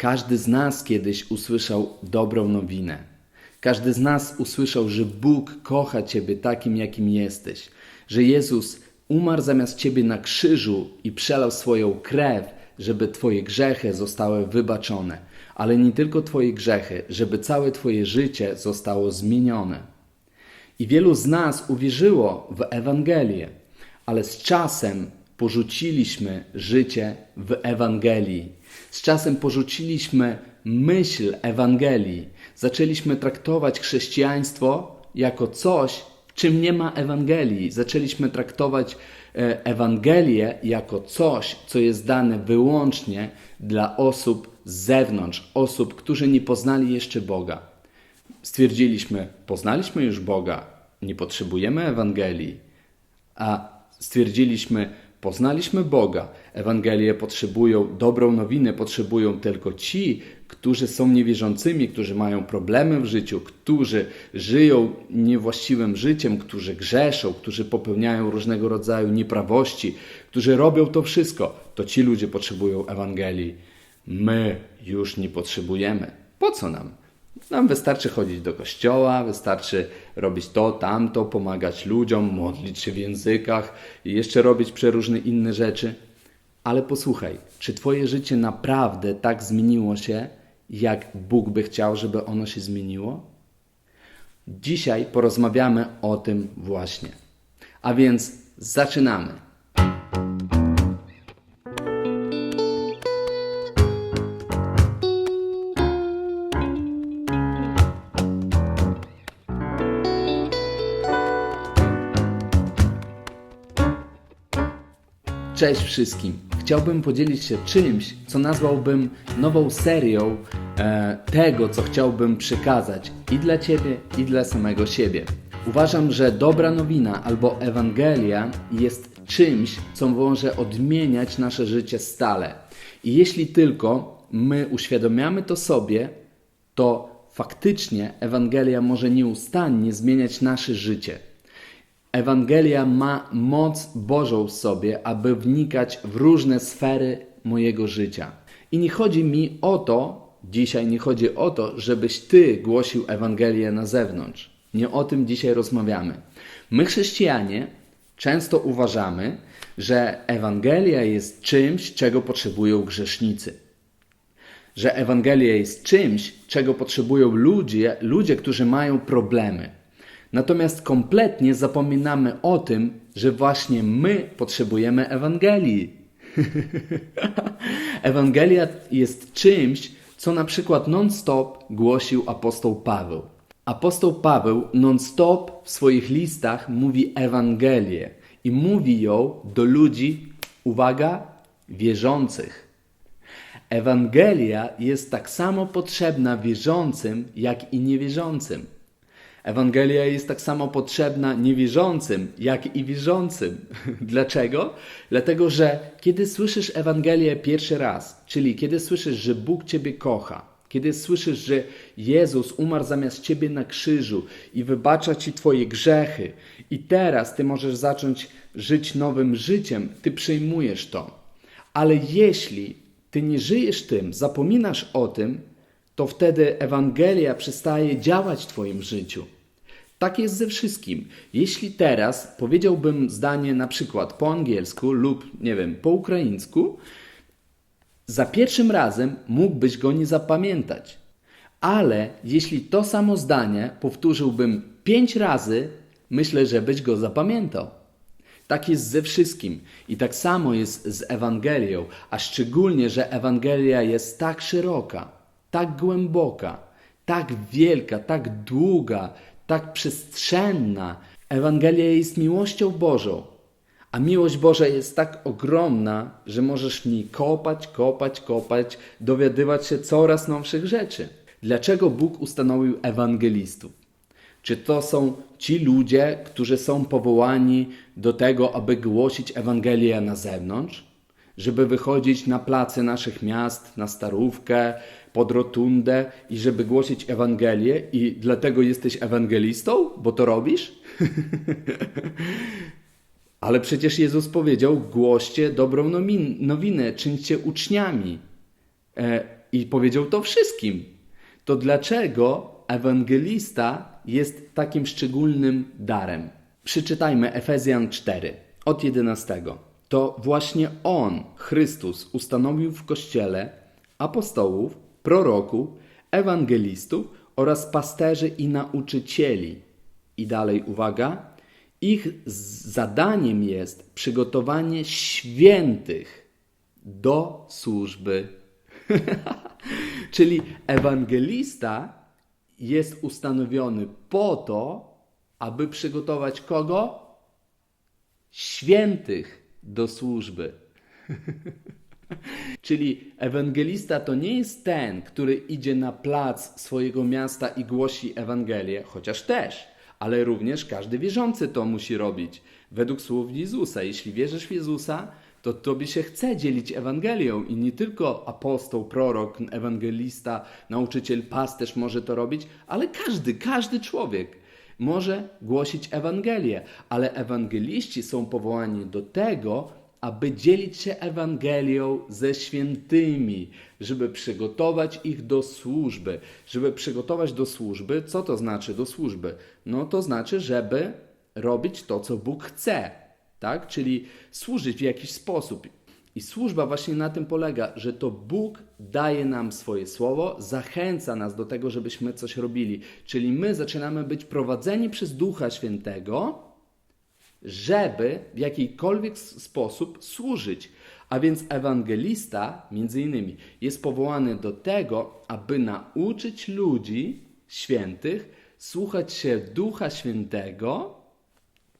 Każdy z nas kiedyś usłyszał dobrą nowinę. Każdy z nas usłyszał, że Bóg kocha Ciebie takim, jakim jesteś, że Jezus umarł zamiast Ciebie na krzyżu i przelał swoją krew, żeby Twoje grzechy zostały wybaczone, ale nie tylko Twoje grzechy, żeby całe Twoje życie zostało zmienione. I wielu z nas uwierzyło w Ewangelię, ale z czasem porzuciliśmy życie w Ewangelii. Z czasem porzuciliśmy myśl Ewangelii. Zaczęliśmy traktować chrześcijaństwo jako coś, w czym nie ma Ewangelii. Zaczęliśmy traktować e, Ewangelię jako coś, co jest dane wyłącznie dla osób z zewnątrz, osób, którzy nie poznali jeszcze Boga. Stwierdziliśmy, poznaliśmy już Boga, nie potrzebujemy Ewangelii, a stwierdziliśmy, poznaliśmy Boga. Ewangelię potrzebują, dobrą nowinę potrzebują tylko ci, którzy są niewierzącymi, którzy mają problemy w życiu, którzy żyją niewłaściwym życiem, którzy grzeszą, którzy popełniają różnego rodzaju nieprawości, którzy robią to wszystko. To ci ludzie potrzebują Ewangelii. My już nie potrzebujemy. Po co nam? Nam wystarczy chodzić do kościoła, wystarczy robić to, tamto, pomagać ludziom, modlić się w językach i jeszcze robić przeróżne inne rzeczy. Ale posłuchaj, czy Twoje życie naprawdę tak zmieniło się, jak Bóg by chciał, żeby ono się zmieniło? Dzisiaj porozmawiamy o tym właśnie. A więc zaczynamy. Cześć wszystkim. Chciałbym podzielić się czymś, co nazwałbym nową serią e, tego, co chciałbym przekazać i dla Ciebie, i dla samego siebie. Uważam, że dobra nowina albo Ewangelia jest czymś, co może odmieniać nasze życie stale. I jeśli tylko my uświadomiamy to sobie, to faktycznie Ewangelia może nieustannie zmieniać nasze życie. Ewangelia ma moc Bożą w sobie, aby wnikać w różne sfery mojego życia. I nie chodzi mi o to, dzisiaj nie chodzi o to, żebyś ty głosił Ewangelię na zewnątrz. Nie o tym dzisiaj rozmawiamy. My, chrześcijanie, często uważamy, że Ewangelia jest czymś, czego potrzebują grzesznicy. Że Ewangelia jest czymś, czego potrzebują ludzie, ludzie, którzy mają problemy. Natomiast kompletnie zapominamy o tym, że właśnie my potrzebujemy Ewangelii. Ewangelia jest czymś, co na przykład non-stop głosił apostoł Paweł. Apostoł Paweł non-stop w swoich listach mówi Ewangelię i mówi ją do ludzi, uwaga, wierzących. Ewangelia jest tak samo potrzebna wierzącym, jak i niewierzącym. Ewangelia jest tak samo potrzebna niewierzącym, jak i wierzącym. Dlaczego? Dlatego, że kiedy słyszysz Ewangelię pierwszy raz, czyli kiedy słyszysz, że Bóg Ciebie kocha, kiedy słyszysz, że Jezus umarł zamiast Ciebie na krzyżu i wybacza Ci Twoje grzechy, i teraz Ty możesz zacząć żyć nowym życiem, Ty przyjmujesz to. Ale jeśli Ty nie żyjesz tym, zapominasz o tym, to wtedy Ewangelia przestaje działać w Twoim życiu. Tak jest ze wszystkim. Jeśli teraz powiedziałbym zdanie na przykład po angielsku lub, nie wiem, po ukraińsku, za pierwszym razem mógłbyś go nie zapamiętać. Ale jeśli to samo zdanie powtórzyłbym pięć razy, myślę, że byś go zapamiętał. Tak jest ze wszystkim. I tak samo jest z Ewangelią, a szczególnie, że Ewangelia jest tak szeroka tak głęboka, tak wielka, tak długa, tak przestrzenna. Ewangelia jest miłością Bożą, a miłość Boża jest tak ogromna, że możesz w niej kopać, kopać, kopać, dowiadywać się coraz nowszych rzeczy. Dlaczego Bóg ustanowił ewangelistów? Czy to są ci ludzie, którzy są powołani do tego, aby głosić Ewangelię na zewnątrz? Żeby wychodzić na place naszych miast, na starówkę, pod rotundę i żeby głosić Ewangelię i dlatego jesteś ewangelistą, bo to robisz? Ale przecież Jezus powiedział: głoście dobrą nowinę, czyńcie uczniami. E, i powiedział to wszystkim. To dlaczego ewangelista jest takim szczególnym darem? Przeczytajmy Efezjan 4 od 11. To właśnie On, Chrystus, ustanowił w Kościele apostołów, proroków, ewangelistów oraz pasterzy i nauczycieli. I dalej uwaga, ich zadaniem jest przygotowanie świętych do służby. Czyli ewangelista jest ustanowiony po to, aby przygotować kogo? Świętych do służby. Czyli ewangelista to nie jest ten, który idzie na plac swojego miasta i głosi Ewangelię, chociaż też, ale również każdy wierzący to musi robić. Według słów Jezusa, jeśli wierzysz w Jezusa, to tobie się chce dzielić Ewangelią i nie tylko apostoł, prorok, ewangelista, nauczyciel, pasterz może to robić, ale każdy, każdy człowiek może głosić Ewangelię, ale ewangeliści są powołani do tego, aby dzielić się Ewangelią ze świętymi, żeby przygotować ich do służby. Żeby przygotować do służby, co to znaczy do służby? No to znaczy, żeby robić to, co Bóg chce, tak? Czyli służyć w jakiś sposób. I służba właśnie na tym polega, że to Bóg daje nam swoje słowo, zachęca nas do tego, żebyśmy coś robili. Czyli my zaczynamy być prowadzeni przez Ducha Świętego, żeby w jakikolwiek sposób służyć. A więc ewangelista, między innymi, jest powołany do tego, aby nauczyć ludzi świętych słuchać się Ducha Świętego,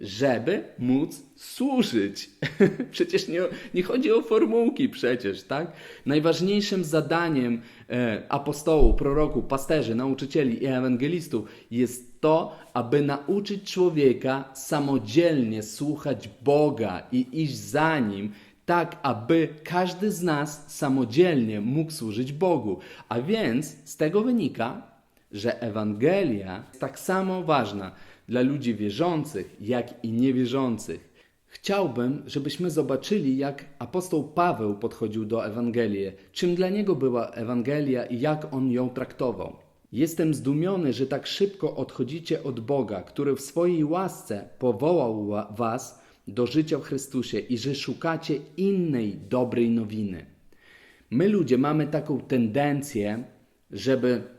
żeby móc służyć. przecież nie, nie chodzi o formułki, przecież, tak? Najważniejszym zadaniem e, apostołów, proroków, pasterzy, nauczycieli i ewangelistów jest to, aby nauczyć człowieka samodzielnie słuchać Boga i iść za nim, tak aby każdy z nas samodzielnie mógł służyć Bogu. A więc z tego wynika, że Ewangelia jest tak samo ważna dla ludzi wierzących, jak i niewierzących. Chciałbym, żebyśmy zobaczyli, jak apostoł Paweł podchodził do Ewangelii, czym dla niego była Ewangelia i jak on ją traktował. Jestem zdumiony, że tak szybko odchodzicie od Boga, który w swojej łasce powołał was do życia w Chrystusie i że szukacie innej dobrej nowiny. My ludzie mamy taką tendencję, żeby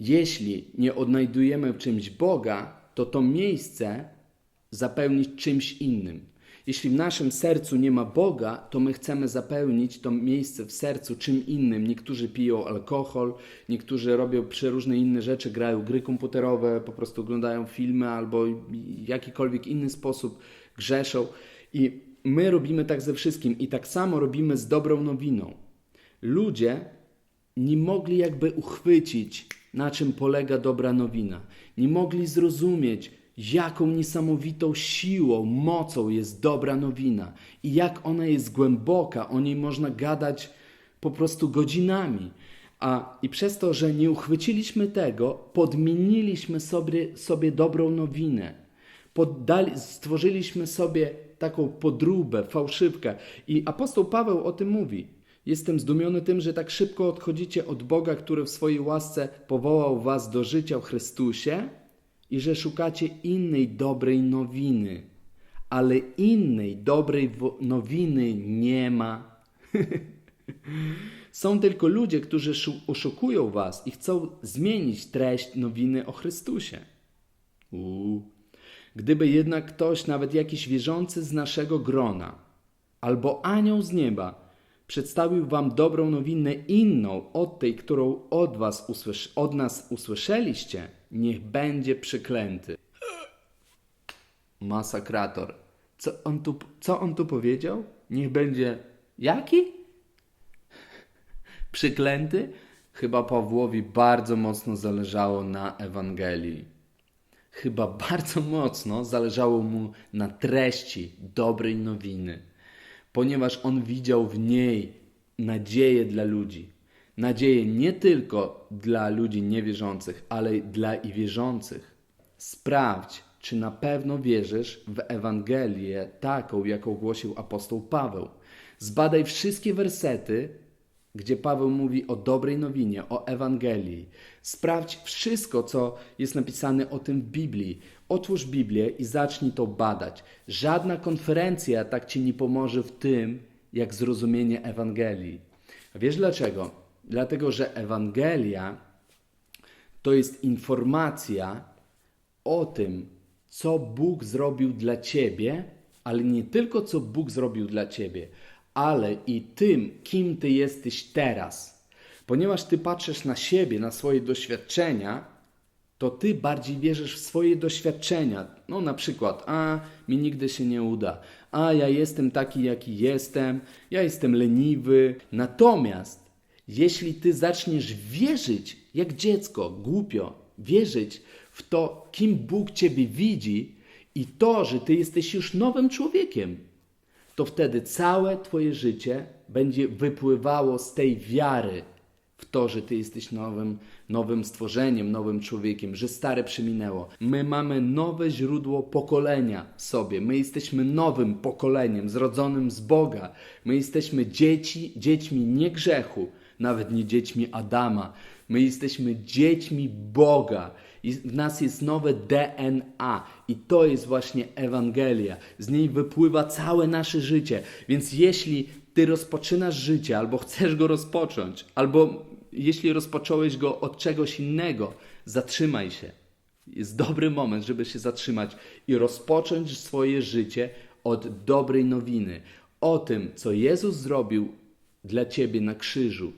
jeśli nie odnajdujemy w czymś Boga, to to miejsce zapełnić czymś innym. Jeśli w naszym sercu nie ma Boga, to my chcemy zapełnić to miejsce w sercu czym innym. Niektórzy piją alkohol, niektórzy robią przeróżne inne rzeczy, grają gry komputerowe, po prostu oglądają filmy albo w jakikolwiek inny sposób grzeszą. I my robimy tak ze wszystkim i tak samo robimy z dobrą nowiną. Ludzie nie mogli jakby uchwycić, na czym polega dobra nowina. Nie mogli zrozumieć, jaką niesamowitą siłą, mocą jest dobra nowina i jak ona jest głęboka, o niej można gadać po prostu godzinami. A i przez to, że nie uchwyciliśmy tego, podmieniliśmy sobie, sobie dobrą nowinę. Poddali, stworzyliśmy sobie taką podróbę, fałszywkę. I apostoł Paweł o tym mówi. Jestem zdumiony tym, że tak szybko odchodzicie od Boga, który w swojej łasce powołał was do życia w Chrystusie i że szukacie innej dobrej nowiny. Ale innej dobrej nowiny nie ma. Są tylko ludzie, którzy oszukują was i chcą zmienić treść nowiny o Chrystusie. Uuu. Gdyby jednak ktoś, nawet jakiś wierzący z naszego grona, albo anioł z nieba, przedstawił wam dobrą nowinę inną od tej, którą od, was od nas usłyszeliście, niech będzie przeklęty. Masakrator. Co on tu, co on tu powiedział? Niech będzie jaki? Przyklęty? Chyba Pawłowi bardzo mocno zależało na Ewangelii. Chyba bardzo mocno zależało mu na treści dobrej nowiny ponieważ on widział w niej nadzieję dla ludzi. Nadzieję nie tylko dla ludzi niewierzących, ale dla i wierzących. Sprawdź, czy na pewno wierzysz w Ewangelię taką, jaką głosił apostoł Paweł. Zbadaj wszystkie wersety gdzie Paweł mówi o dobrej nowinie, o Ewangelii. Sprawdź wszystko, co jest napisane o tym w Biblii. Otwórz Biblię i zacznij to badać. Żadna konferencja tak ci nie pomoże w tym, jak zrozumienie Ewangelii. A wiesz dlaczego? Dlatego, że Ewangelia to jest informacja o tym, co Bóg zrobił dla ciebie, ale nie tylko co Bóg zrobił dla ciebie, ale i tym, kim ty jesteś teraz. Ponieważ ty patrzysz na siebie, na swoje doświadczenia, to ty bardziej wierzysz w swoje doświadczenia. No na przykład, a mi nigdy się nie uda, a ja jestem taki, jaki jestem, ja jestem leniwy. Natomiast jeśli ty zaczniesz wierzyć, jak dziecko, głupio, wierzyć w to, kim Bóg ciebie widzi i to, że ty jesteś już nowym człowiekiem, to wtedy całe Twoje życie będzie wypływało z tej wiary w to, że Ty jesteś nowym, nowym stworzeniem, nowym człowiekiem, że stare przeminęło. My mamy nowe źródło pokolenia w sobie. My jesteśmy nowym pokoleniem, zrodzonym z Boga. My jesteśmy dzieci, dziećmi nie grzechu, nawet nie dziećmi Adama. My jesteśmy dziećmi Boga. I w nas jest nowe DNA i to jest właśnie Ewangelia. Z niej wypływa całe nasze życie. Więc jeśli ty rozpoczynasz życie, albo chcesz go rozpocząć, albo jeśli rozpocząłeś go od czegoś innego, zatrzymaj się. Jest dobry moment, żeby się zatrzymać i rozpocząć swoje życie od dobrej nowiny. O tym, co Jezus zrobił dla ciebie na krzyżu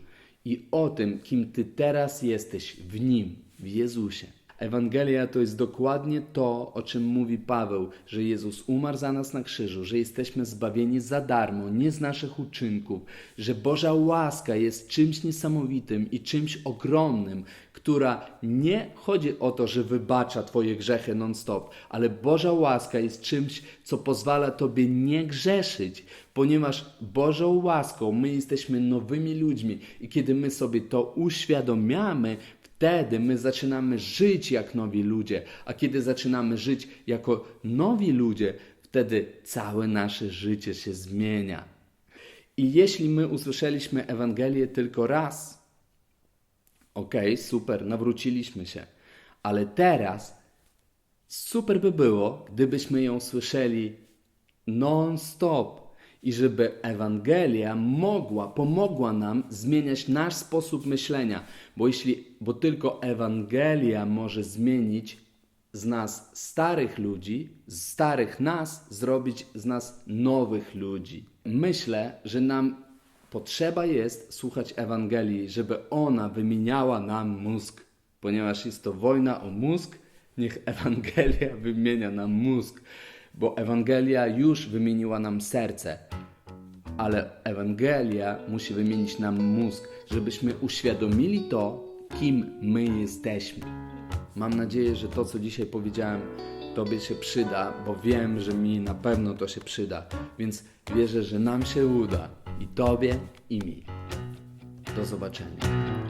i o tym, kim ty teraz jesteś w Nim, w Jezusie. Ewangelia to jest dokładnie to, o czym mówi Paweł, że Jezus umarł za nas na krzyżu, że jesteśmy zbawieni za darmo, nie z naszych uczynków, że Boża łaska jest czymś niesamowitym i czymś ogromnym, która nie chodzi o to, że wybacza Twoje grzechy non-stop, ale Boża łaska jest czymś, co pozwala Tobie nie grzeszyć, ponieważ Bożą łaską my jesteśmy nowymi ludźmi i kiedy my sobie to uświadomiamy, Wtedy my zaczynamy żyć jak nowi ludzie, a kiedy zaczynamy żyć jako nowi ludzie, wtedy całe nasze życie się zmienia. I jeśli my usłyszeliśmy Ewangelię tylko raz, okej, super, nawróciliśmy się, ale teraz super by było, gdybyśmy ją słyszeli non-stop i żeby Ewangelia mogła, pomogła nam zmieniać nasz sposób myślenia, bo jeśli, bo tylko Ewangelia może zmienić z nas starych ludzi, z starych nas zrobić z nas nowych ludzi. Myślę, że nam potrzeba jest słuchać Ewangelii, żeby ona wymieniała nam mózg, ponieważ jest to wojna o mózg, niech Ewangelia wymienia nam mózg, bo Ewangelia już wymieniła nam serce, ale Ewangelia musi wymienić nam mózg, żebyśmy uświadomili to, kim my jesteśmy. Mam nadzieję, że to, co dzisiaj powiedziałem, Tobie się przyda, bo wiem, że mi na pewno to się przyda, więc wierzę, że nam się uda i Tobie, i mi. Do zobaczenia.